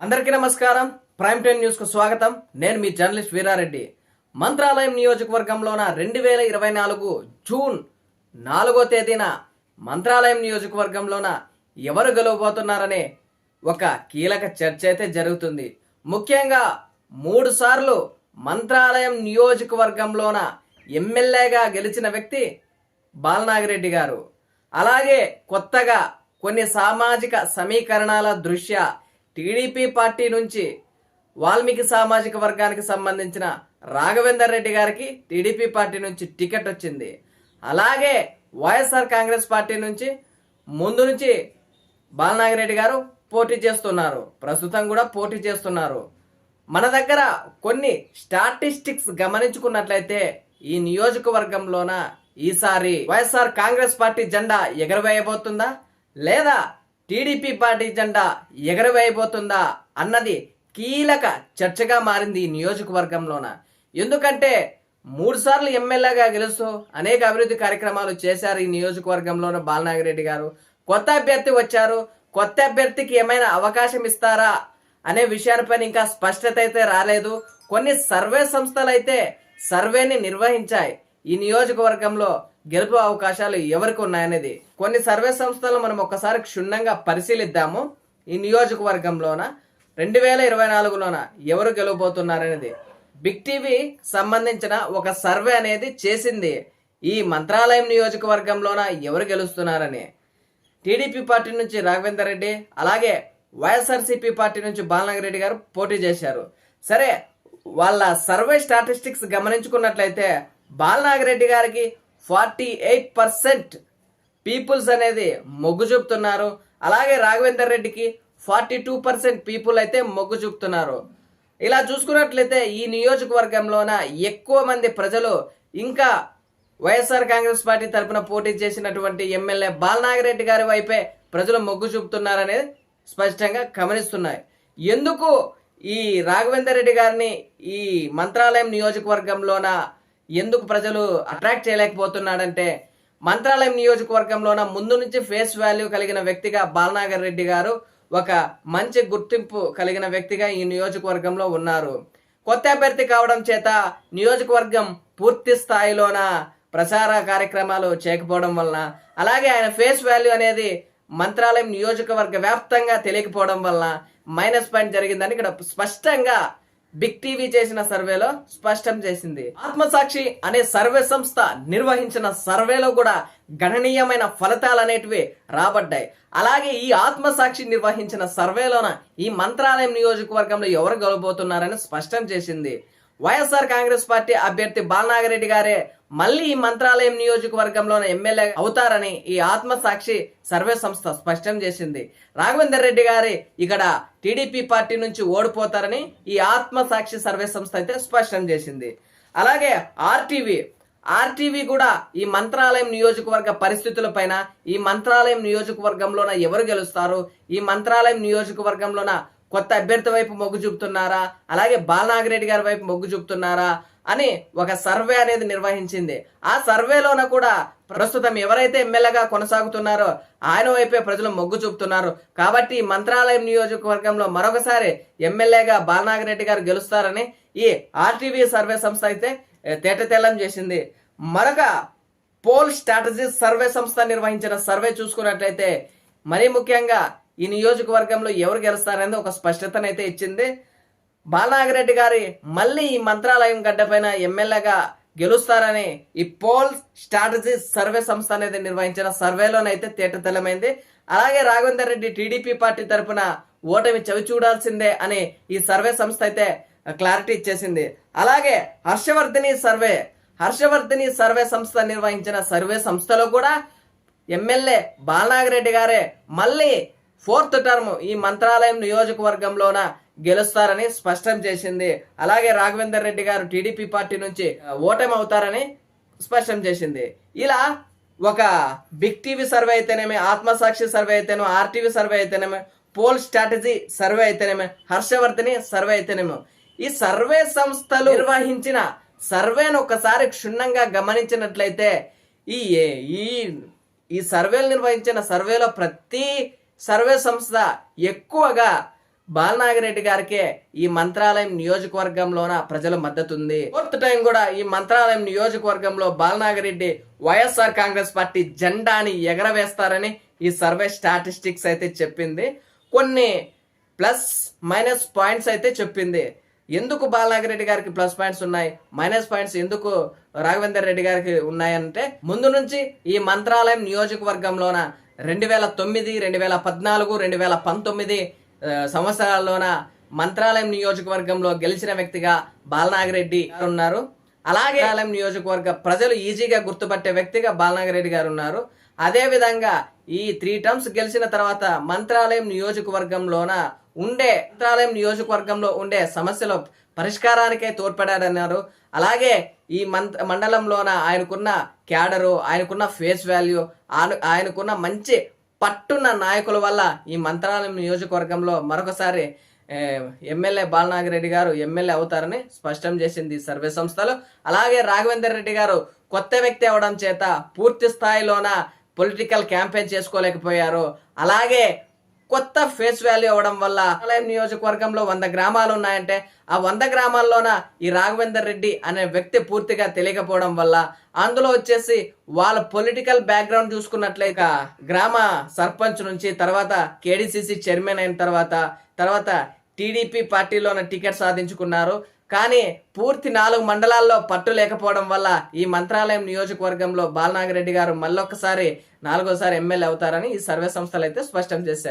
అందరికీ నమస్కారం. Prime time న్యూస్కు స్వాగతం. నేను మీ జర్నలిస్ట్ వీరారెడ్డి. మంత్రాలయం నియోజకవర్గంలోన రెండు వేల ఇరవై నాలుగు జూన్ నాలుగో తేదీన మంత్రాలయం నియోజకవర్గంలోన ఎవరు గెలవబోతున్నారనే ఒక కీలక చర్చ అయితే జరుగుతుంది. ముఖ్యంగా మూడు సార్లు మంత్రాలయం నియోజకవర్గంలోన ఎమ్మెల్యేగా గెలిచిన వ్యక్తి బాలనాగిరెడ్డి గారు. అలాగే కొత్తగా కొన్ని సామాజిక సమీకరణాల దృష్ట్యా టీడీపీ పార్టీ నుంచి వాల్మీకి సామాజిక వర్గానికి సంబంధించిన రాఘవేందర్ రెడ్డి గారికి టీడీపీ పార్టీ నుంచి టికెట్ వచ్చింది. అలాగే వైఎస్ఆర్ కాంగ్రెస్ పార్టీ నుంచి ముందు నుంచి బాలనాగిరెడ్డి గారు పోటీ చేస్తున్నారు. ప్రస్తుతం కూడా పోటీ చేస్తున్నారు. మన దగ్గర కొన్ని స్టాటిస్టిక్స్ గమనించుకున్నట్లయితే ఈ నియోజకవర్గంలోన ఈసారి వైఎస్ఆర్ కాంగ్రెస్ పార్టీ జెండా ఎగరవేయబోతుందా? లేదా టీడీపీ పార్టీ జెండా ఎగరవేయబోతుందా అన్నది కీలక చర్చగా మారింది ఈ నియోజకవర్గంలోన. ఎందుకంటే మూడుసార్లు ఎమ్మెల్యేగా గెలుస్తూ అనేక అభివృద్ధి కార్యక్రమాలు చేశారు ఈ నియోజకవర్గంలోన బాలనాగిరెడ్డి గారు. కొత్త అభ్యర్థి వచ్చారు. కొత్త అభ్యర్థికి ఏమైనా అవకాశం ఇస్తారా అనే విషయాలపై ఇంకా స్పష్టత అయితే రాలేదు. కొన్ని సర్వే సంస్థలు అయితే సర్వేని నిర్వహించాయి. ఈ నియోజకవర్గంలో గెలుపు అవకాశాలు ఎవరికి ఉన్నాయనేది? కొన్ని సర్వే సంస్థలు మనం ఒక్కసారి క్షుణ్ణంగా పరిశీలిద్దాము. ఈ నియోజకవర్గంలోన రెండు వేల ఇరవై నాలుగులోన ఎవరు గెలవబోతున్నారనేది. బిగ్ టీవీ సంబంధించిన ఒక సర్వే అనేది చేసింది. ఈ మంత్రాలయం నియోజకవర్గంలోన ఎవరు గెలుస్తున్నారని. టీడీపీ పార్టీ నుంచి రాఘవేందర్ రెడ్డి అలాగే వైఎస్ఆర్సీపీ పార్టీ నుంచి బాలనాగిరెడ్డి గారు పోటీ చేశారు. సరే వాళ్ళ సర్వే స్టాటిస్టిక్స్ గమనించుకున్నట్లయితే బాలనాగిరెడ్డి గారికి ఫార్టీ ఎయిట్ పర్సెంట్ పీపుల్స్ అనేది మొగ్గు చూపుతున్నారు. అలాగే రాఘవేందర్ రెడ్డికి ఫార్టీ టూ పర్సెంట్ పీపుల్ అయితే మొగ్గు చూపుతున్నారు. ఇలా చూసుకున్నట్లయితే ఈ నియోజకవర్గంలోన ఎక్కువ మంది ప్రజలు ఇంకా వైఎస్ఆర్ కాంగ్రెస్ పార్టీ తరపున పోటీ చేసినటువంటి ఎమ్మెల్యే బాలనాగిరెడ్డి గారి వైపే ప్రజలు మొగ్గు చూపుతున్నారనేది స్పష్టంగా గమనిస్తున్నాయి. ఎందుకు ఈ రాఘవేందర్ రెడ్డి గారిని ఈ మంత్రాలయం నియోజకవర్గంలోన ఎందుకు ప్రజలు అట్రాక్ట్ చేయలేకపోతున్నాడంటే మంత్రాలయం నియోజకవర్గంలోన ముందు నుంచి ఫేస్ వాల్యూ కలిగిన వ్యక్తిగా బాలనాగర్ రెడ్డి గారు ఒక మంచి గుర్తింపు కలిగిన వ్యక్తిగా ఈ నియోజకవర్గంలో ఉన్నారు. కొత్త అభ్యర్థి కావడం చేత నియోజకవర్గం పూర్తి స్థాయిలోన ప్రచార కార్యక్రమాలు చేయకపోవడం వలన అలాగే ఆయన ఫేస్ వాల్యూ అనేది మంత్రాలయం నియోజకవర్గ వ్యాప్తంగా తెలియకపోవడం వలన మైనస్ పాయింట్ జరిగిందని ఇక్కడ స్పష్టంగా బిగ్ టీవీ చేసిన సర్వేలో స్పష్టం చేసింది. ఆత్మసాక్షి అనే సర్వే సంస్థ నిర్వహించిన సర్వేలో కూడా గణనీయమైన ఫలితాలు అనేటివి రాబడ్డాయి. అలాగే ఈ ఆత్మసాక్షి నిర్వహించిన సర్వేలోన ఈ మంత్రాలయం నియోజకవర్గంలో ఎవరు గెలబోతున్నారని స్పష్టం చేసింది. వైఎస్ఆర్ కాంగ్రెస్ పార్టీ అభ్యర్థి బాలనాగరెడ్డి గారే మళ్ళీ ఈ మంత్రాలయం నియోజకవర్గంలోని ఎమ్మెల్యే అవుతారని ఈ ఆత్మసాక్షి సర్వే సంస్థ స్పష్టం చేసింది. రాఘవేందర్ రెడ్డి గారి ఇక్కడ టీడీపీ పార్టీ నుంచి ఓడిపోతారని ఈ ఆత్మసాక్షి సర్వే సంస్థ అయితే స్పష్టం చేసింది. అలాగే ఆర్టీవీ ఆర్టీవీ కూడా ఈ మంత్రాలయం నియోజకవర్గ పరిస్థితులపైన ఈ మంత్రాలయం నియోజకవర్గంలోన ఎవరు గెలుస్తారు? ఈ మంత్రాలయం నియోజకవర్గంలోన కొత్త అభ్యర్థి వైపు మొగ్గు చూపుతున్నారా? అలాగే బాలనాగిరెడ్డి గారి వైపు మొగ్గు చూపుతున్నారా? అని ఒక సర్వే అనేది నిర్వహించింది. ఆ సర్వేలోన కూడా ప్రస్తుతం ఎవరైతే ఎమ్మెల్యేగా కొనసాగుతున్నారో ఆయన వైపే ప్రజలు మొగ్గు చూపుతున్నారు. కాబట్టి మంత్రాలయం నియోజకవర్గంలో మరొకసారి ఎమ్మెల్యేగా బాలనాగిరెడ్డి గారు గెలుస్తారని ఈ ఆర్టీవీ సర్వే సంస్థ అయితే తేటతెల్లం చేసింది. మరొక పోల్ స్ట్రాటజీ సర్వే సంస్థ నిర్వహించిన సర్వే చూసుకున్నట్లయితే మరీ ముఖ్యంగా ఈ నియోజకవర్గంలో ఎవరు గెలుస్తారనేది ఒక స్పష్టతనైతే ఇచ్చింది. బాలనాగిరెడ్డి గారి మళ్ళీ ఈ మంత్రాలయం గడ్డపైన ఎమ్మెల్యేగా గెలుస్తారని ఈ పోల్ స్ట్రాటజీ సర్వే సంస్థ అనేది నిర్వహించిన సర్వేలోనైతే తేటతెల్లమైంది అలాగే రాఘవేందర్ రెడ్డి టీడీపీ పార్టీ తరపున ఓటమి చవి చూడాల్సిందే అని ఈ సర్వే సంస్థ అయితే క్లారిటీ ఇచ్చేసింది. అలాగే హర్షవర్ధిని సర్వే హర్షవర్ధిని సర్వే సంస్థ నిర్వహించిన సర్వే సంస్థలో కూడా ఎమ్మెల్యే బాలనాగిరెడ్డి గారే మళ్ళీ ఫోర్త్ టర్మ్ ఈ మంత్రాలయం నియోజకవర్గంలోన గెలుస్తారని స్పష్టం చేసింది. అలాగే రాఘవేందర్ రెడ్డి గారు టీడీపీ పార్టీ నుంచి ఓటమి అవుతారని స్పష్టం చేసింది. ఇలా ఒక బిగ్ టీవీ సర్వే అయితేనేమి ఆత్మసాక్షి సర్వే అయితేనేమో ఆర్టీవీ సర్వే అయితేనేమి పోల్ స్ట్రాటజీ సర్వే అయితేనేమి హర్షవర్ధిని సర్వే అయితేనేమో ఈ సర్వే సంస్థలు నిర్వహించిన సర్వేను ఒకసారి క్షుణ్ణంగా గమనించినట్లయితే ఈ ఈ ఈ సర్వేలు నిర్వహించిన సర్వేలో ప్రతి సర్వే సంస్థ ఎక్కువగా బాలనాగిరెడ్డి గారికే ఈ మంత్రాలయం నియోజకవర్గంలోన ప్రజల మద్దతు ఉంది ఫోర్త్ టైం కూడా ఈ మంత్రాలయం నియోజకవర్గంలో బాలనాగిరెడ్డి వైఎస్ఆర్ కాంగ్రెస్ పార్టీ జెండాని ఎగరవేస్తారని ఈ సర్వే స్టాటిస్టిక్స్ అయితే చెప్పింది. కొన్ని ప్లస్ మైనస్ పాయింట్స్ అయితే చెప్పింది. ఎందుకు బాలనాగిరెడ్డి గారికి ప్లస్ పాయింట్స్ ఉన్నాయి? మైనస్ పాయింట్స్ ఎందుకు రాఘవేందర్ రెడ్డి గారికి ఉన్నాయంటే ముందు నుంచి ఈ మంత్రాలయం నియోజకవర్గంలోన రెండు వేల తొమ్మిది రెండు వేల పద్నాలుగు రెండు వేల పంతొమ్మిది సంవత్సరాల్లోన మంత్రాలయం నియోజకవర్గంలో గెలిచిన వ్యక్తిగా బాలనాగిరెడ్డి గారు ఉన్నారు. అలాగే ఆలయం నియోజకవర్గ ప్రజలు ఈజీగా గుర్తుపట్టే వ్యక్తిగా బాలనాగిరెడ్డి గారు ఉన్నారు. అదేవిధంగా ఈ త్రీ టర్మ్స్ గెలిచిన తర్వాత మంత్రాలయం నియోజకవర్గంలోన ఉండే మంత్రాలయం నియోజకవర్గంలో ఉండే సమస్యల పరిష్కారానికే తోడ్పడాడన్నారు అలాగే ఈ మంత మండలంలోన ఆయనకున్న క్యాడరు ఆయనకున్న ఫేస్ వాల్యూ ఆయన- ఆయనకున్న మంచి పట్టున్న నాయకుల వల్ల ఈ మంత్రాలయం నియోజకవర్గంలో మరొకసారి ఎమ్మెల్యే బాలనాగిరెడ్డి గారు ఎమ్మెల్యే అవుతారని స్పష్టం చేసింది సర్వే సంస్థలు. అలాగే రాఘవేందర్ రెడ్డి గారు కొత్త వ్యక్తి అవడం చేత పూర్తి స్థాయిలోన పొలిటికల్ క్యాంపెయిన్ చేసుకోలేకపోయారు. అలాగే కొత్త ఫేస్ వాల్యూ అవ్వడం వల్ల ఆలయం నియోజకవర్గంలో వంద గ్రామాలు ఉన్నాయంటే ఆ వంద గ్రామాల్లోన ఈ రాఘవేందర్ రెడ్డి అనే వ్యక్తి పూర్తిగా తెలియకపోవడం వల్ల అందులో వచ్చేసి వాళ్ళ పొలిటికల్ బ్యాక్గ్రౌండ్ చూసుకున్నట్లే గ్రామ సర్పంచ్ నుంచి తర్వాత కేడిసిసి చైర్మన్ అయిన తర్వాత తర్వాత టీడీపీ పార్టీలోన టికెట్ సాధించుకున్నారు. కానీ పూర్తి నాలుగు మండలాల్లో పట్టు లేకపోవడం వల్ల ఈ మంత్రాలయం నియోజకవర్గంలో బాలనాగిరెడ్డి గారు మళ్ళొక్కసారి నాలుగోసారి ఎమ్మెల్యే అవుతారని ఈ సర్వే సంస్థలు అయితే స్పష్టం చేశాయి.